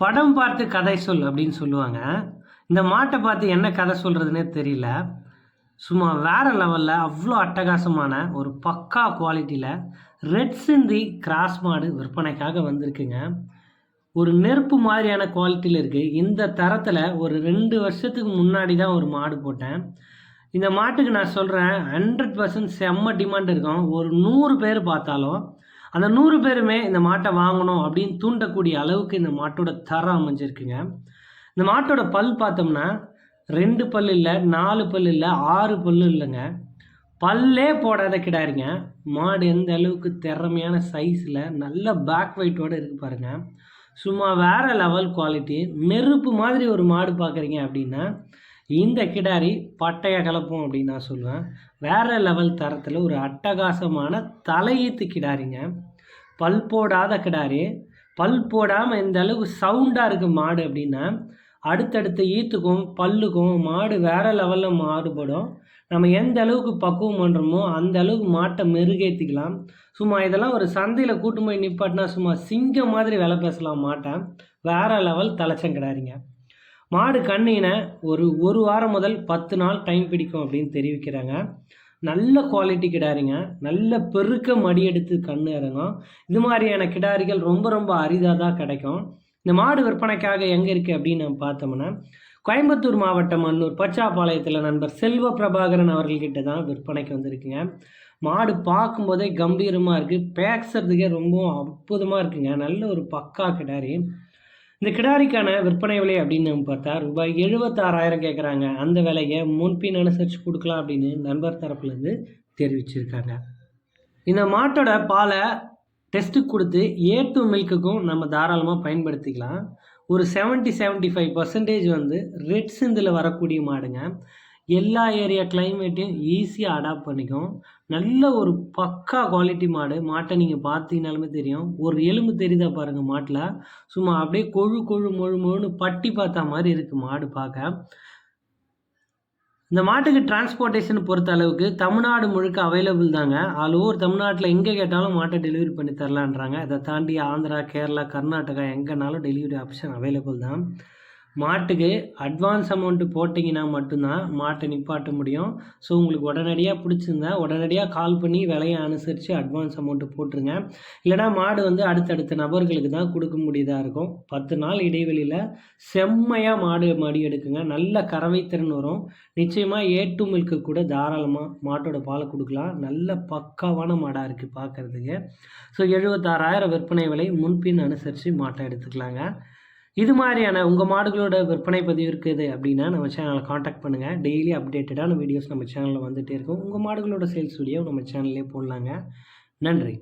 படம் பார்த்து கதை சொல் அப்படின்னு சொல்லுவாங்க. இந்த மாட்டை பார்த்து என்ன கதை சொல்கிறதுனே தெரியல. சும்மா வேறு லெவலில் அவ்வளோ அட்டகாசமான ஒரு பக்கா குவாலிட்டியில் ரெட் சிந்தி கிராஸ் மாடு விற்பனைக்காக வந்திருக்குங்க. ஒரு நெருப்பு மாதிரியான குவாலிட்டியில் இருக்குது இந்த தரத்தில் ஒரு ரெண்டு வருஷத்துக்கு முன்னாடி தான் ஒரு மாடு போட்டேன். இந்த மாட்டுக்கு நான் சொல்கிறேன் ஹண்ட்ரட் பர்சன்ட் செம்ம டிமாண்ட் இருக்கும். ஒரு நூறு பேர் பார்த்தாலும் அந்த நூறு பேருமே இந்த மாட்டை வாங்கணும் அப்படின்னு தூண்டக்கூடிய அளவுக்கு இந்த மாட்டோட தரம் அமைஞ்சிருக்குங்க. இந்த மாட்டோட பல் பார்த்தோம்னா ரெண்டு பல் இல்லை நாலு பல் இல்லை ஆறு பல் இல்லைங்க. பல்லே போடாத கிடாருங்க. மாடு எந்த அளவுக்கு திறமையான சைஸில் நல்ல பேக் வெயிட்டோடு இருக்கு பாருங்க. சும்மா வேற லெவல் குவாலிட்டி நெருப்பு மாதிரி ஒரு மாடு பார்க்குறீங்க அப்படின்னா இந்த கிடாரி பட்டைய கலப்போம் அப்படின்னு நான் சொல்லுவேன் வேற லெவல் தரத்தில் ஒரு அட்டகாசமான தலையீத்து கிடாரிங்க. பல் போடாத கிடாரி. பல் போடாமல் இந்த அளவுக்கு சவுண்டாக இருக்குது மாடு அப்படின்னா அடுத்தடுத்த ஈத்துக்கும் பல்லுக்கும் மாடு வேறு லெவலில் மாறுபடும். நம்ம எந்த அளவுக்கு பக்குவம் பண்ணுறோமோ அந்த அளவுக்கு மாட்டை மெருகேற்றிக்கலாம் சும்மா இதெல்லாம் ஒரு சந்தையில் கூட்டு போய் நிப்பாட்டினா சும்மா சிங்கம் மாதிரி வேலை பேசலாம் மாட்டேன் வேறு லெவல் தலைச்சம் கிடாரிங்க மாடு கண்ணின ஒரு ஒரு வாரம் முதல் பத்து நாள் டைம் பிடிக்கும் அப்படின்னு தெரிவிக்கிறாங்க. நல்ல குவாலிட்டி கிடாரிங்க. நல்ல பெருக்க மடி எடுத்து கண்ணு இறங்கும். இது மாதிரியான கிடாரிகள் ரொம்ப ரொம்ப அரிதாக தான் கிடைக்கும். இந்த மாடு விற்பனைக்காக எங்கே இருக்குது அப்படின்னு நம்ம பார்த்தோம்னா கோயம்புத்தூர் மாவட்டம் அன்னூர் பச்சாப்பாளையத்தில் நண்பர் செல்வ பிரபாகரன் அவர்கள்கிட்ட தான் விற்பனைக்கு வந்திருக்குங்க. மாடு பார்க்கும்போதே கம்பீரமாக இருக்குது பேசுறதுக்கே ரொம்பவும் அற்புதமாக இருக்குங்க. நல்ல ஒரு பக்கா கிடாரி. இந்த கிடாரிக்கான விற்பனை விலை அப்படின்னு நம்ம பார்த்தா ரூபாய் எழுபத்தாறாயிரம் கேட்குறாங்க அந்த விலையை முன்பின் அனுசரித்து கொடுக்கலாம் அப்படின்னு நண்பர் தரப்புலேருந்து தெரிவிச்சிருக்காங்க. இந்த மாட்டோட பாலை டெஸ்ட்டுக்கு கொடுத்து ஏ டு மில்க்குக்கும் நம்ம தாராளமாக பயன்படுத்திக்கலாம். ஒரு செவன்ட்டி செவன்ட்டி ஃபைவ் பர்சன்டேஜ் வந்து ரெட் சிந்தில் வரக்கூடிய மாடுங்க. எல்லா ஏரியா கிளைமேட்டையும் ஈஸியாக அடாப்ட் பண்ணிக்கும். நல்ல ஒரு பக்கா குவாலிட்டி மாடு. மாட்டை நீங்கள் பார்த்தீங்கனாலுமே தெரியும். ஒரு எலும்பு தெரியுதா பாருங்கள் மாட்டில். சும்மா அப்படியே கொழு கொழு மொழு மொழுன்னு பட்டி பார்த்தா மாதிரி இருக்குது மாடு பார்க்க. இந்த மாட்டுக்கு டிரான்ஸ்போர்ட்டேஷன் பொறுத்த அளவுக்கு தமிழ்நாடு முழுக்க அவைலபிள் தாங்க. ஆல் ஓவர் தமிழ்நாட்டில் எங்கே கேட்டாலும் மாட்டை டெலிவரி பண்ணி தரலான்றாங்க. அதை தாண்டி ஆந்திரா கேரளா கர்நாடகா எங்கேனாலும் டெலிவரி ஆப்ஷன் அவைலபிள் தான். மாட்டுக்கு அட்வான்ஸ் அமௌண்ட்டு போட்டிங்கன்னா மட்டும்தான் மாட்டை நிப்பாட்ட முடியும். ஸோ உங்களுக்கு உடனடியாக பிடிச்சிருந்தா உடனடியாக கால் பண்ணி விலையை அனுசரித்து அட்வான்ஸ் அமௌண்ட்டு போட்டுருங்க. இல்லைனா மாடு வந்து அடுத்தடுத்த நபர்களுக்கு தான் கொடுக்க முடியதாக இருக்கும். பத்து நாள் இடைவெளியில் செம்மையாக மாடு மடி எடுக்குங்க. நல்ல கறவைத்திறன் வரும். நிச்சயமாக ஏ டு மில்க்கு கூட தாராளமாக மாட்டோட பாலை கொடுக்கலாம். நல்ல பக்காவான மாடாக இருக்குது பார்க்குறதுக்கு ஸோ எழுபத்தாறாயிரம் விற்பனை விலை முன்பின் அனுசரித்து மாட்டை எடுத்துக்கலாங்க. இது மாதிரியான உங்கள் மாடுகளோட விற்பனை பதிவு இருக்குது அப்படின்னா நம்ம சேனலை காண்டாக்ட் பண்ணுங்கள் டெய்லி அப்டேட்டடான வீடியோஸ் நம்ம சேனலில் வந்துகிட்டே இருக்கும். உங்கள் மாடுகளோட சேல்ஸ் வீடியோ நம்ம சேனல்லே போடலாங்க. நன்றி.